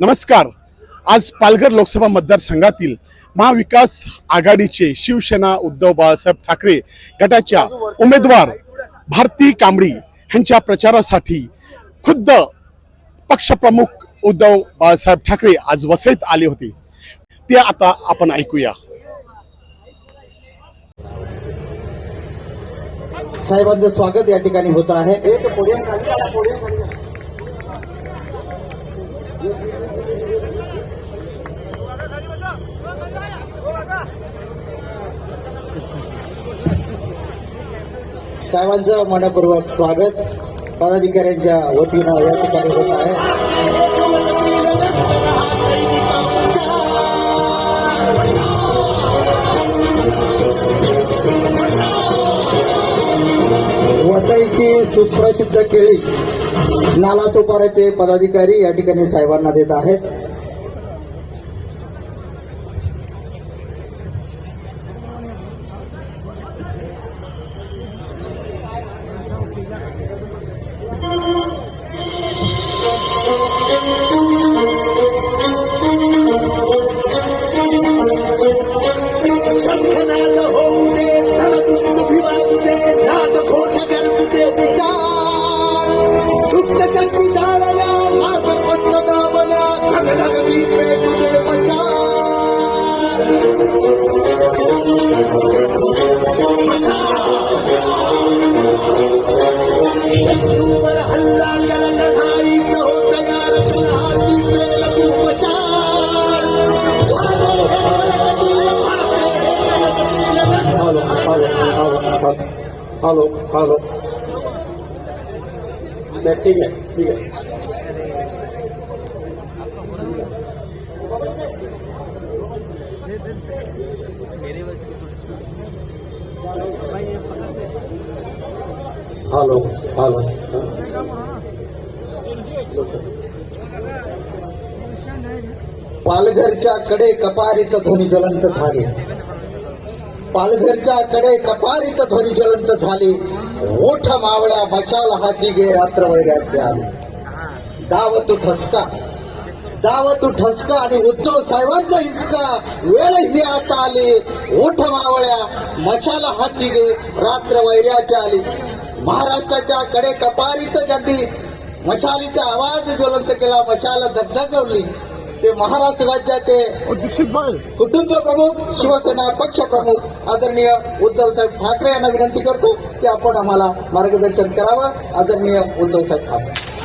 नमस्कार. आज पालघर लोकसभा मतदारसंघातील महाविकास आघाडीचे शिवसेना उद्धव बाळासाहेब ठाकरे गटाच्या उमेदवार भारती कांबडी यांच्या प्रचारासाठी खुद्द पक्षप्रमुख उद्धव बाळासाहेब ठाकरे आज वसईत आले होते. ते आता आपण ऐकूया. साहेबांचं स्वागत या ठिकाणी होत आहे. साहेबांचं मनपूर्वक स्वागत. पदाधिकाऱ्यांच्या वतीनं या ठिकाणी होत आहे. वसईची सुप्रसिद्ध केळी. नालासोपाऱ्याचे पदाधिकारी या ठिकाणी साहेबांना देत आहेत. हॅलो हॅलो हॅलो ठीक आहे ठीक आहे हॅलो हॅलो पालघरच्या कडे कपारित ध्वनी ज्वलंत झाले? पालघरच्या कडे कपारीत ध्वनी ज्वलंत झाले. ओठ मावळ्या मशाल हाती गे रात्र वैराचे आले. दाव तू ठसका. दाव तू ठसका आणि उद्धव साहेबांचा हिसका. वेळ ही आता आली. ओठ मावळ्या मशाल हाती गे रात्र वैर्याचे आले. महाराष्ट्राच्या कडे कपारीत ज्यांनी मशालीचा आवाज ज्वलंत केला मशाल धगधगवली ते महाराष्ट्र राज्याचे कुटुंब प्रमुख शिवसेना पक्ष प्रमुख आदरणीय उद्धव साहेब ठाकरे यांना विनंती करतो की आपण आम्हाला मार्गदर्शन करावं. आदरणीय उद्धव साहेब ठाकरे.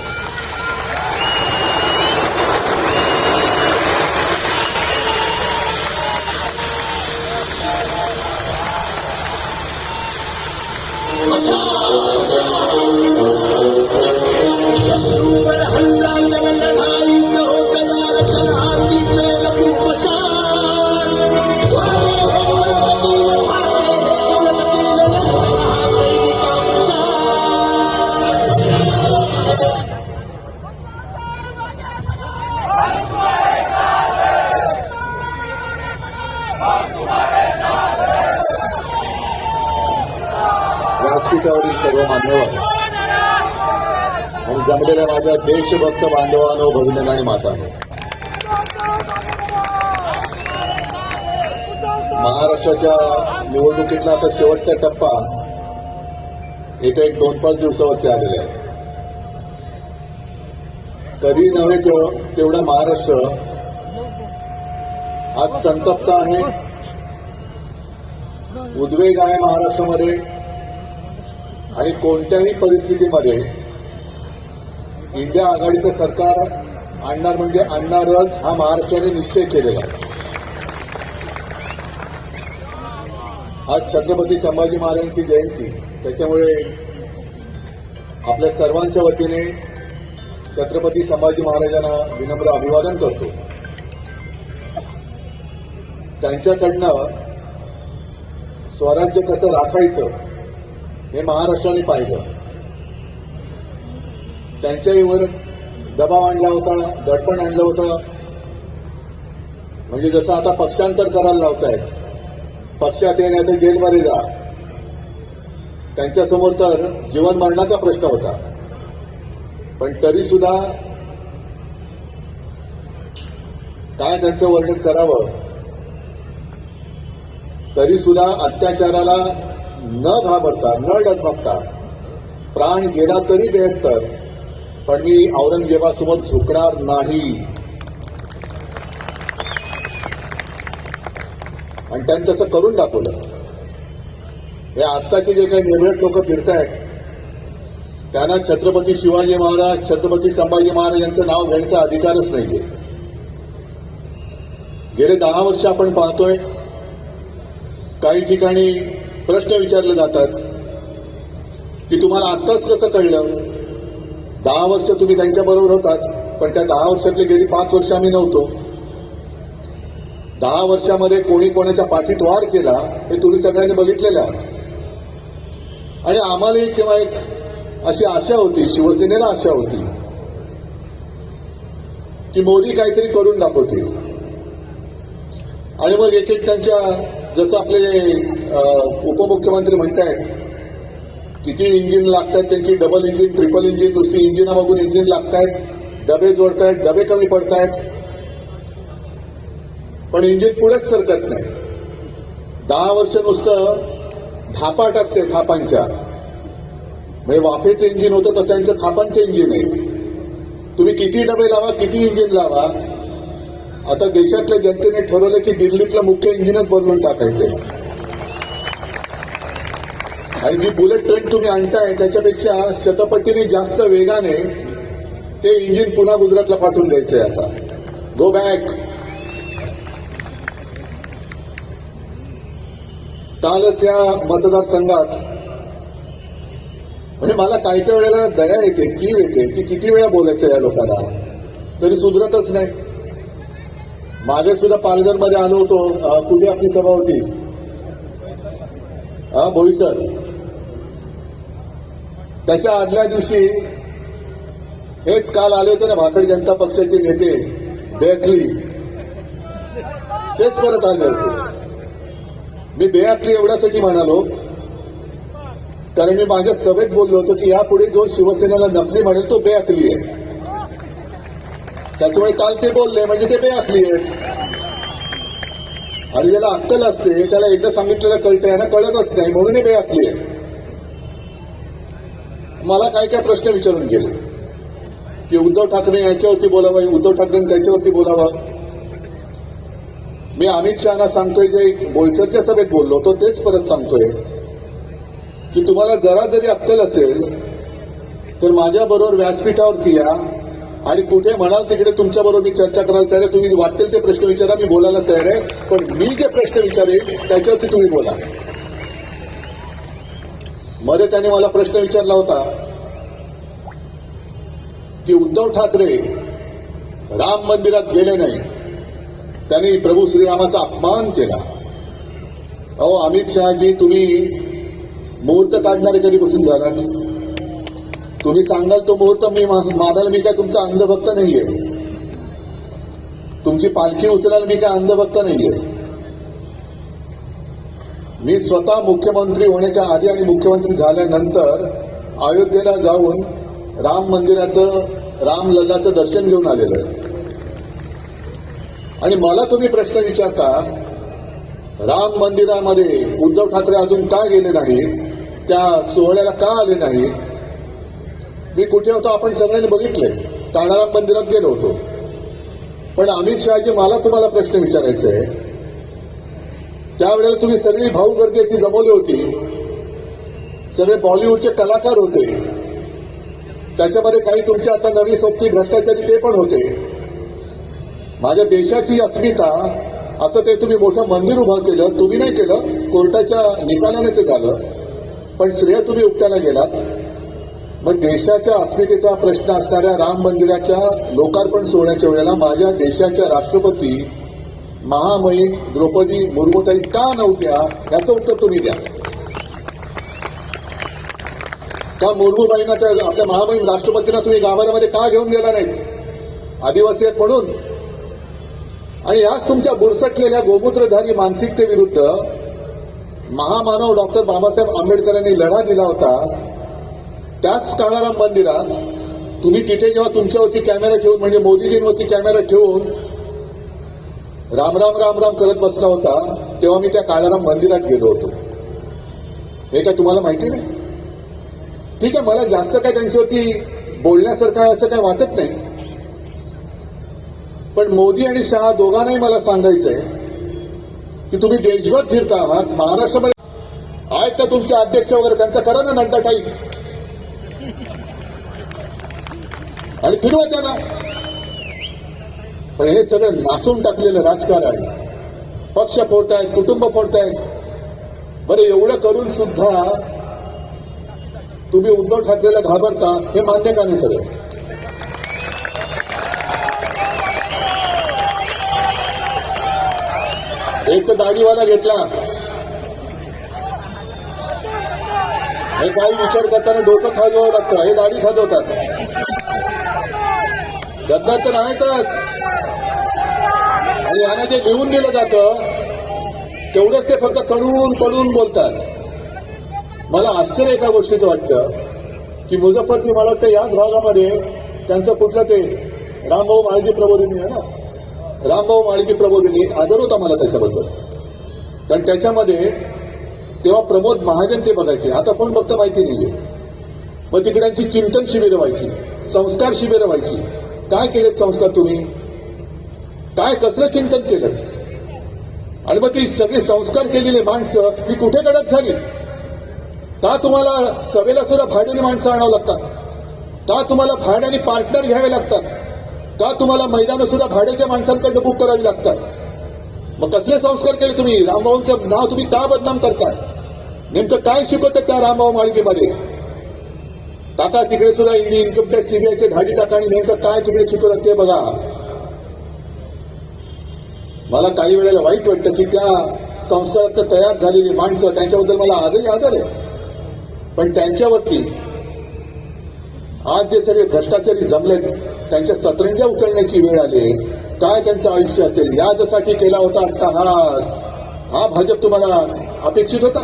व्यासपीठावरील सर्व मान्यवर आणि जमलेल्या माझ्या देशभक्त बांधवांनो भगिनींनो आणि मातांनो महाराष्ट्राच्या निवडणुकीतला आता शेवटचा टप्पा येत्या एक दोन पाच दिवसावरती आलेला आहे. कधी नव्हे तेवढा महाराष्ट्र आज संतप्त आहे. उद्वेग आहे महाराष्ट्रामध्ये. आणि कोणत्याही परिस्थितीमध्ये इंडिया आघाडीचं सरकार आणणार म्हणजे आणणारच हा महाराष्ट्राने निश्चय केलेला आज छत्रपती संभाजी महाराजांची जयंती त्याच्यामुळे आपल्या सर्वांच्या वतीने छत्रपती संभाजी महाराजांना विनम्र अभिवादन करतो. त्यांच्याकडनं स्वराज्य कसं राखायचं हे महाराष्ट्राने पाहिलं. त्यांच्याहीवर दबाव आणला होता दडपण आणलं होतं. म्हणजे जसं आता पक्षांतर करायला लावतायत पक्षात ये नाही तर जेलमध्ये जा. त्यांच्यासमोर तर जीवन मरणाचा प्रश्न होता. पण तरी सुद्धा काय त्यांचं वर्णन करावं? तरी सुद्धा अत्याचाराला न घाबरता न डगमगता. प्राण गेला तरी बेहत्तर पण मी औरंगजेबासोबत झुकणार नाही. आणि त्यांनी तसं करून दाखवलं. हे आत्ताचे जे काही निर्भय लोक फिरतायत त्यांना छत्रपती शिवाजी महाराज छत्रपती संभाजी महाराज यांचं नाव घेण्याचा अधिकारच नाहीये. गेले दहा वर्ष आपण पाहतोय काही ठिकाणी प्रश्न विचारले जातात की तुम्हाला आत्ताच कसं कळलं? दहा वर्ष तुम्ही त्यांच्या बरोबर होतात पण त्या दहा वर्षातले गेली पाच वर्ष आम्ही नव्हतो. दहा वर्षामध्ये कोणी कोणाच्या पाठीत वार केला हे तुम्ही सगळ्यांनी बघितलेलं आहात आणि आम्हालाही किंवा एक अशी आशा होती शिवसेनेला आशा होती की मोदी काहीतरी करून दाखवतील. आणि मग एक एक त्यांच्या जसं आपले उपमुख्यमंत्री म्हणतायत किती इंजिन लागतात त्यांची डबल इंजिन ट्रिपल इंजिन नुसती इंजिना बघून इंजिन लागतायत डबे जोडतायत डबे कमी पडतायत. पण इंजिन पुढेच सरकत नाही. दहा वर्ष नुसतं धापा टाकते थापांच्या म्हणजे वाफेचं इंजिन होतं तसं यांचं थापांचं इंजिन आहे. तुम्ही किती डबे लावा किती इंजिन लावा आता देशातल्या जनतेने ठरवलं की दिल्लीतलं मुख्य इंजिनच बदलून टाकायचंय आणि जी बुलेट ट्रेन तुम्ही आणताय त्याच्यापेक्षा शतपटीने जास्त वेगाने ते इंजिन पुन्हा गुजरातला पाठवून द्यायचंय आता. गो बॅक कालच या मतदारसंघात. म्हणजे मला काही काही वेळेला दया येते कीव येते की किती वेळा बोलायचं या लोकांना. तरी सुधरतच नाही. मागे सुद्धा पालघरमध्ये आलो होतो. कुठे आपली सभा होती? हा बोईसर. त्याच्या आदल्या दिवशी हेच काल आले होते ना भाकड जनता पक्षाचे नेते बेअकली तेच परत आले होते. मी बेअकली एवढ्यासाठी म्हणालो कारण मी माझ्या सभेत बोललो होतो की यापुढे जो शिवसेनेला नकली म्हणेल तो बेअकली आहे. त्याच्यामुळे काल ते बोलले म्हणजे ते बेअकली आहेत आणि ज्याला अक्कल असते त्याला एकदा सांगितलेलं कळतं यांना कळतच नाही म्हणून हे बेअकली आहे मला काय काय प्रश्न विचारून गेले. की उद्धव ठाकरे याच्यावरती बोलावं उद्धव ठाकरे त्याच्यावरती बोलावं? मी अमित शहाना सांगतोय जे बोईसरच्या सभेत बोललो होतो तेच परत सांगतोय. की तुम्हाला जरा जरी अक्कल असेल तर माझ्याबरोबर व्यासपीठावरती या. आणि कुठे म्हणाल तिकडे तुमच्या बरोबर मी चर्चा करायला तयार आहे. तुम्ही वाटेल ते प्रश्न विचारा मी बोलायला तयार आहे. पण मी जे प्रश्न विचारेल त्याच्यावरती तुम्ही बोला. मध्ये त्याने मला प्रश्न विचारला होता की उद्धव ठाकरे राम मंदिरात गेले नाही. त्यांनी प्रभू श्रीरामाचा अपमान केला. अहो अमित शहाजी तुम्ही मुहूर्त काढणारे कधीपासून झालात तुम्ही सांगाल तो मुहूर्त मी मा- मानायला मी काय तुमचा अंधभक्त नाहीये. तुमची पालखी उचलायला मी काय अंधभक्त नाहीये. मी स्वतः मुख्यमंत्री होण्याच्या आधी आणि मुख्यमंत्री झाल्यानंतर अयोध्येला जाऊन राम मंदिराचं राम लल्लाचं दर्शन घेऊन आलेलं आहे. आणि मला तुम्ही प्रश्न विचारता राम मंदिरामध्ये उद्धव ठाकरे अजून का गेले नाही त्या सोहळ्याला का आले नाही मी कुठे होतो आपण सगळ्यांनी बघितले. ताणाराम मंदिरात गेलो होतो. पण अमित शहाजी मला तुम्हाला प्रश्न विचारायचा आहे. त्यावेळेला तुम्ही सगळी भाऊ गर्दी अशी जमवली होती. सगळे बॉलिवूडचे कलाकार होते. त्याच्यामध्ये काही तुमच्या आता नवी सोबती भ्रष्टाचारी ते पण होते. माझ्या देशाची अस्मिता असं ते तुम्ही मोठं मंदिर उभं केलं तुम्ही नाही केलं कोर्टाच्या निकालाने ते झालं. पण श्रेय तुम्ही उपट्याला गेलात. मग देशाच्या अस्मितेचा प्रश्न असणाऱ्या राम मंदिराच्या लोकार्पण सोहळ्याच्या वेळेला माझ्या देशाच्या राष्ट्रपती महामहिम द्रौपदी मुर्मूताई का नव्हत्या याचं उत्तर तुम्ही द्या. का मुर्मूबाईंना त्या आपल्या महामहिम राष्ट्रपतींना तुम्ही गाभाऱ्यामध्ये का घेऊन गेला नाही आदिवासी आहेत म्हणून. आणि याच तुमच्या बुरसटलेल्या गोमूत्रधारी मानसिकतेविरुद्ध महामानव डॉक्टर बाबासाहेब आंबेडकरांनी लढा दिला होता. त्याच काळाराम मंदिरात तुम्ही तिथे जेव्हा तुमच्यावरती कॅमेरा ठेवून म्हणजे मोदीजींवरती कॅमेरा ठेवून राम राम राम राम करत बसला होता तेव्हा मी त्या काळाराम मंदिरात गेलो होतो. हे काय तुम्हाला माहिती नाही? ठीक आहे मला जास्त काय त्यांच्यावरती बोलण्यासारखं असं काय वाटत नाही. पण मोदी आणि शहा दोघांनाही मला सांगायचंय की तुम्ही देशभर फिरता आहात महाराष्ट्रामध्ये आहेत का तुमचे अध्यक्ष वगैरे? त्यांचा करा ना नड्डा टाईप आणि फिरवा त्याला पण हे सगळं नासून टाकलेलं राजकारण पक्ष फोडतायत कुटुंब फोडतायत. बरं एवढं करून सुद्धा तुम्ही उद्धव ठाकरेला घाबरता हे मान्य का नाही खरं? एक तर दाढीवाला घेतला. हे काही विचार करताना डोकं खाजवावं लागतं. हे दाढी खाजवतात. गद्दार तर आहेतच. आणि यांना जे लिहून दिलं जातं तेवढंच ते फक्त कळून कडून बोलतात. मला आश्चर्य एका गोष्टीचं वाटतं की मुझफ्फरपूर मला वाटतं याच भागामध्ये त्यांचं कुठलं ते रामभाऊ माळगी प्रबोधिनी आहे ना? रामभाऊ माळगी प्रबोधिनी आदर होता मला त्याच्याबद्दल. कारण त्याच्यामध्ये तेव्हा प्रमोद महाजन ते बघायचे. आता कोण बघतं माहिती नाहीये. मग तिकड्यांची चिंतन शिबिरं व्हायची संस्कार शिबिरं व्हायची. काय केलेत संस्कार तुम्ही? काय कसलं चिंतन केलं? आणि मग ती सगळी संस्कार केलेली माणसं ही कुठे कडक झाली? का तुम्हाला सभेला सुद्धा भाड्याने माणसं आणावं लागतात? का तुम्हाला भाड्याने पार्टनर घ्यावे लागतात? का तुम्हाला मैदानं सुद्धा भाड्याच्या माणसांकडनं बुक करावी लागतात? मग कसले संस्कार केले तुम्ही? रामभाऊंचं नाव तुम्ही का बदनाम करताय? नेमकं काय शिकवतं त्या रामभाऊ मालिकेमध्ये? टाका तिकडे सुद्धा ईडी इन्कम टॅक्स सीबीआयचे धाडी टाका आणि नेमकं काय तिकडे शिकवलं ते बघा. मला काही वेळेला वाईट वाटतं की त्या संस्कारात तयार झालेली माणसं त्यांच्याबद्दल मला आजही आदर आहे. पण त्यांच्यावरती आज जे सगळे भ्रष्टाचारी जमलेत त्यांच्या सतरंजा उचलण्याची वेळ आली काय त्यांचं आयुष्य असेल याजसाठी केला होता अट्टहास हा भाजप तुम्हाला अपेक्षित होता?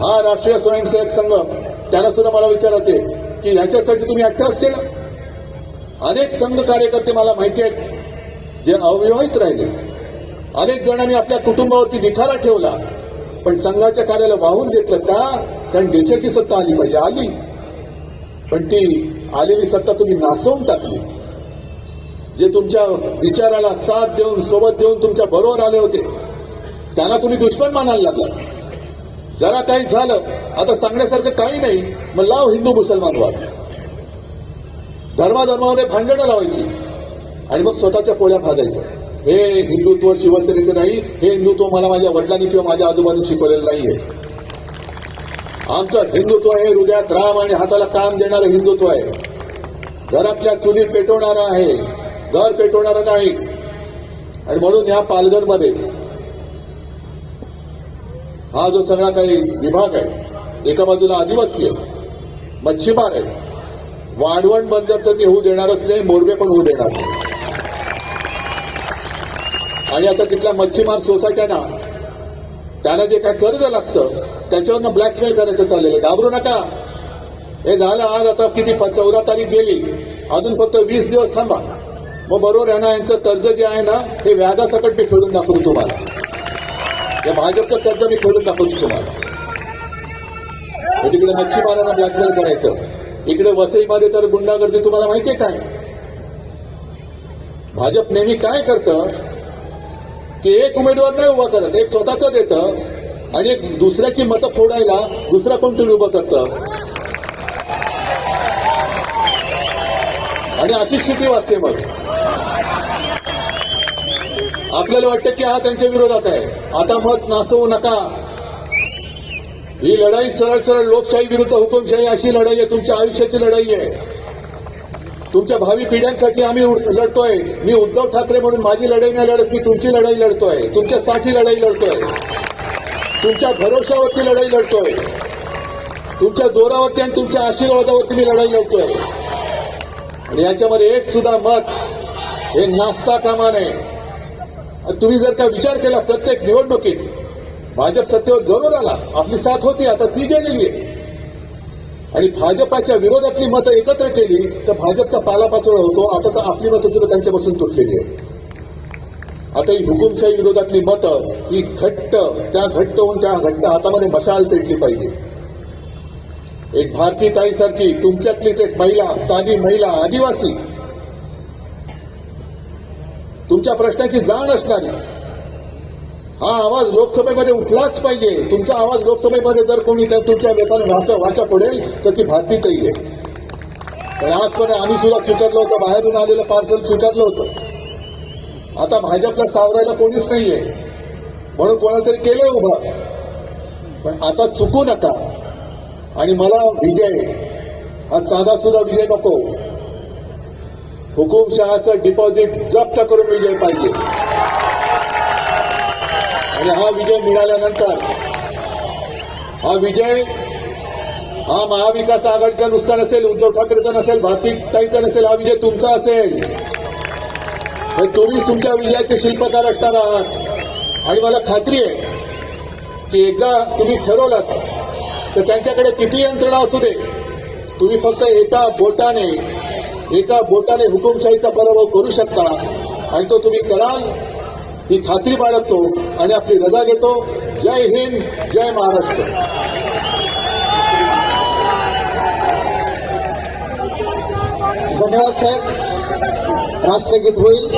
हा राष्ट्रीय स्वयंसेवक संघ त्यांना सुद्धा मला विचारायचे की ह्याच्यासाठी तुम्ही अट्टहास केला? अनेक संघ कार्यकर्ते मला माहिती आहेत जे अविवाहित राहिले. अनेक जणांनी आपल्या कुटुंबावरती निखारा ठेवला पण संघाच्या कार्याला वाहून घेतलं का? कारण देशाची सत्ता आली पाहिजे आली. पण ती आलेली सत्ता तुम्ही नासवून टाकली. जे तुमच्या विचाराला साथ देऊन सोबत देऊन तुमच्या बरोबर आले होते त्यांना तुम्ही दुश्मन मानायला लागला. जरा काही झालं आता सांगण्यासारखं काही नाही मग लाव हिंदू मुसलमान वाद. धर्माधर्मामध्ये भांडणं लावायची. आणि मग स्वतःच्या पोळ्या भाजायचं हे हिंदुत्व शिवसेनेचं नाही हे हिंदुत्व मला माझ्या वडिलांनी किंवा माझ्या आजोबांनी शिकवलेलं नाहीये. आमचं हिंदुत्व हे हृदयात राम आणि हाताला काम देणारं हिंदुत्व आहे. घरातल्या चुली पेटवणारं आहे घर पेटवणारं नाही. आणि म्हणून या पालघरमध्ये हा जो सगळा काही विभाग आहे एका बाजूला आदिवासी आहे मच्छीमार आहे वाढवण बंदर तर मी होऊ देणारच नाही मोरबे पण होऊ देणार नाही. आणि आता तिथल्या मच्छीमार सोसायट्यांना त्याला जे काय कर्ज लागतं त्याच्यावरनं ब्लॅकमेल करायचं चाललेलं आहे. घाबरू नका. हे झालं आज आता किती चौदा तारीख गेली. अजून फक्त वीस दिवस थांबा. मग बरोबर आहे ना यांचं कर्ज जे आहे ना हे व्याजासकट मी फेडून दाखवू तुम्हाला. या भाजपचं कर्ज मी खोडून दाखवतो तुम्हाला. तिकडे मच्छीमारांना ब्लॅकमेल करायचं. इकडे वसईमध्ये तर गुंडागर्दी तुम्हाला माहितीये काय? भाजप नेहमी काय करतं? की एक उमेदवार नाही उभा करत एक स्वतःच देतं आणि एक दुसऱ्याची मतं फोडायला दुसरा कोणतरी उभं करतं? आणि अशी स्थिती वाचते मग. आपल्याला वाटतं की हा त्यांच्या विरोधात आहे. आता मत नाचवू नका. ही लढाई सरळ सरळ लोकशाही विरुद्ध हुकुमशाही अशी लढाई आहे तुमच्या आयुष्याची लढाई आहे. तुमच्या भावी पिढ्यांसाठी आम्ही उड- लढतोय. मी उद्धव ठाकरे म्हणून माझी लढाई नाही लढत मी तुमची लढाई लढतोय. तुमच्यासाठी लढाई लढतोय. तुमच्या भरोशावरती लढाई लढतोय. तुमच्या जोरावरती आणि तुमच्या आशीर्वादावरती मी लढाई लढतोय. आणि याच्यामध्ये एक सुद्धा मत हे नाचता कामा नये. तुम्ही जर का विचार केला प्रत्येक निवडणुकीत भाजप सत्तेवर जरूर आला. आपली साथ होती आता ती गेलेली आहे. आणि भाजपाच्या विरोधातली मतं एकत्र केली तर भाजपचा पालापाचोळा होतो. आता तर आपली मतं सुद्धा त्यांच्यापासून तुटलेली आहे आता ही हुकुमशाही विरोधातली मतं ही घट्ट त्या घट्ट होऊन त्या घट्ट हातामध्ये मशाल पेटली पाहिजे. एक भारतीय ताईसारखी तुमच्यातलीच एक महिला साधी महिला आदिवासी तुमच्या प्रश्नाची जाण असणारी. हा आवाज लोकसभेमध्ये उठलाच पाहिजे. तुमचा आवाज लोकसभेमध्ये जर कोणी त्या तुमच्या वेतन भाषा भाषा पडेल तर ती भारती ताई आहे. पण आजपर्यंत आम्ही सुद्धा स्वीकारलं होतं. बाहेरून आलेलं पार्सल स्वीकारलं होतं. आता भाजपला सावरायला कोणीच नाहीये. म्हणून कोणातरी केलंय उभं. पण आता चुकू नका. आणि मला विजय हा साधा सुद्धा विजय नको. हुकुमशहाचं डिपॉझिट जप्त करून विजय पाहिजे. आणि हा विजय मिळाल्यानंतर हा विजय हा महाविकास आघाडीचा नुसता नसेल उद्धव ठाकरेचा नसेल भारतीताईचा नसेल हा विजय तुमचा असेल. तर तुम्ही तुमच्या विजयाचे शिल्पकार असणार आहात. आणि मला खात्री आहे की एकदा तुम्ही ठरवलात तर त्यांच्याकडे किती यंत्रणा असू दे. तुम्ही फक्त एका बोटाने एका बोटाने हुकुमशाहीचा पराभव करू शकता. आणि तो तुम्ही कराल ही खात्री बाळगतो आणि आपली रजा घेतो. जय हिंद जय महाराष्ट्र. धन्यवाद साहेब राष्ट्रगीत होईल.